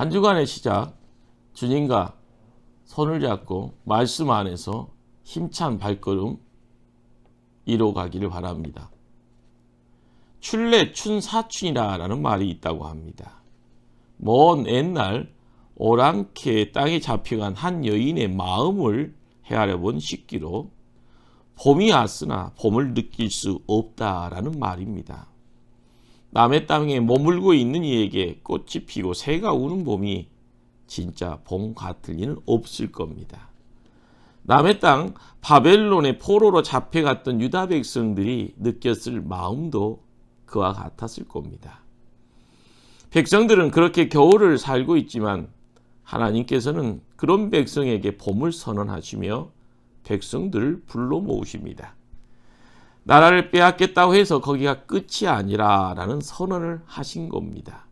한 주간의 시작 주님과 손을 잡고 말씀 안에서 힘찬 발걸음 이뤄가기를 바랍니다. 출래 춘사춘이라는 말이 있다고 합니다. 먼 옛날 오랑캐 땅에 잡혀간 한 여인의 마음을 헤아려 본 식기로 봄이 왔으나 봄을 느낄 수 없다라는 말입니다. 남의 땅에 머물고 있는 이에게 꽃이 피고 새가 우는 봄이 진짜 봄 같을 리는 없을 겁니다. 남의 땅 바벨론의 포로로 잡혀갔던 유다 백성들이 느꼈을 마음도 그와 같았을 겁니다. 백성들은 그렇게 겨울을 살고 있지만 하나님께서는 그런 백성에게 봄을 선언하시며 백성들을 불러 모으십니다. 나라를 빼앗겠다고 해서 거기가 끝이 아니라라는 선언을 하신 겁니다.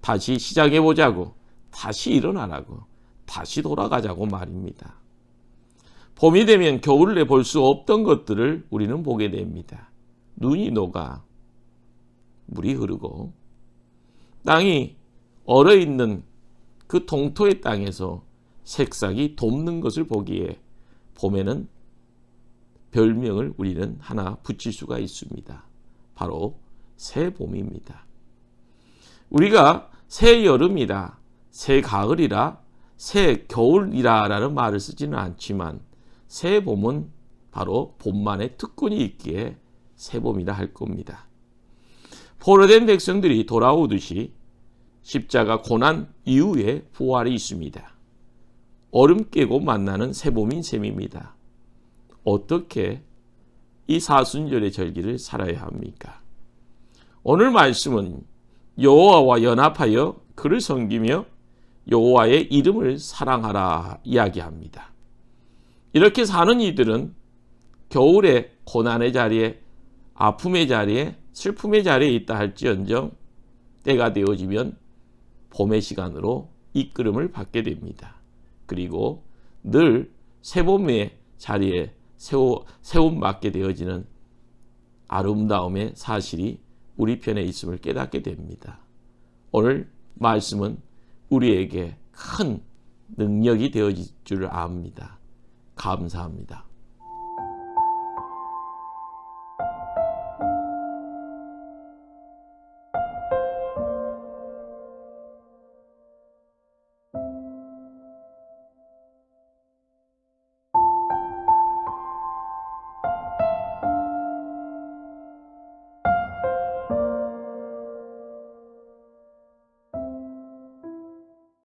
다시 시작해 보자고, 다시 일어나라고, 다시 돌아가자고 말입니다. 봄이 되면 겨울에 볼 수 없던 것들을 우리는 보게 됩니다. 눈이 녹아, 물이 흐르고, 땅이 얼어 있는 그 동토의 땅에서 색상이 돕는 것을 보기에 봄에는 별명을 우리는 하나 붙일 수가 있습니다. 바로 새 봄입니다. 우리가 새 여름이라, 새 가을이라, 새 겨울이라 라는 말을 쓰지는 않지만 새 봄은 바로 봄만의 특권이 있기에 새 봄이라 할 겁니다. 포로된 백성들이 돌아오듯이 십자가 고난 이후에 부활이 있습니다. 얼음 깨고 만나는 새봄인 셈입니다. 어떻게 이 사순절의 절기를 살아야 합니까? 오늘 말씀은 여호와와 연합하여 그를 섬기며 여호와의 이름을 사랑하라 이야기합니다. 이렇게 사는 이들은 겨울에 고난의 자리에 아픔의 자리에 슬픔의 자리에 있다 할지언정 때가 되어지면 봄의 시간으로 이끌음을 받게 됩니다. 그리고 늘 새봄의 자리에 세워, 세움 맞게 되어지는 아름다움의 사실이 우리 편에 있음을 깨닫게 됩니다. 오늘 말씀은 우리에게 큰 능력이 되어질 줄 압니다. 감사합니다.